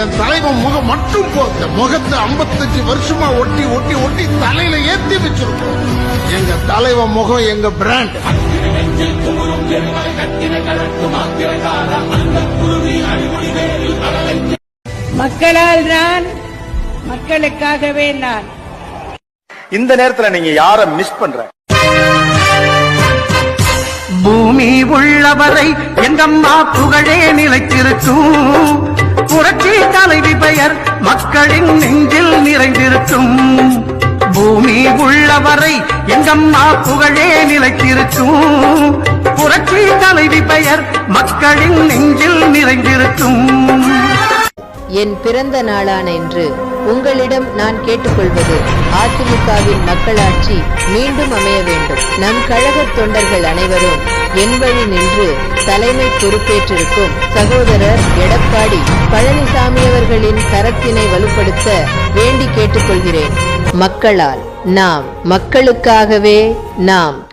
என் தலைவன் முகம் மட்டும் போத்த முகத்தை 55 வருஷமா ஒட்டி ஒட்டி ஒட்டி தலையில ஏத்தி வச்சிருக்கோம். எங்க தலைவன் முகம் எங்க பிராண்ட் மக்களால் நான் மக்களுக்காகவே நான். இந்த நேரத்துல நீங்க யார மிஸ் பண்ற? பூமி உள்ளவரை எங்கம்மா புகழே நிலைத்திருக்கும். பெயர் மக்களின் நெஞ்சில் நிறைந்திருக்கும். பூமி உள்ளவரை எங்கம்மா புகழே நிலைத்திருக்கும். புரட்சி தலைவி பெயர் மக்களின் நெஞ்சில் நிறைந்திருக்கும். என் பிறந்த நாளான என்று உங்களிடம் நான் கேட்டுக்கொள்வது அதிமுகவின் மக்களாட்சி மீண்டும் அமைய வேண்டும். நம் கழக தொண்டர்கள் அனைவரும் என் வழி நின்று தலைமை பொறுப்பேற்றிருக்கும் சகோதரர் எடப்பாடி பழனிசாமி அவர்களின் கரத்தினை வலுப்படுத்த வேண்டி கேட்டுக்கொள்கிறேன். மக்களால் நாம் மக்களுக்காகவே நாம்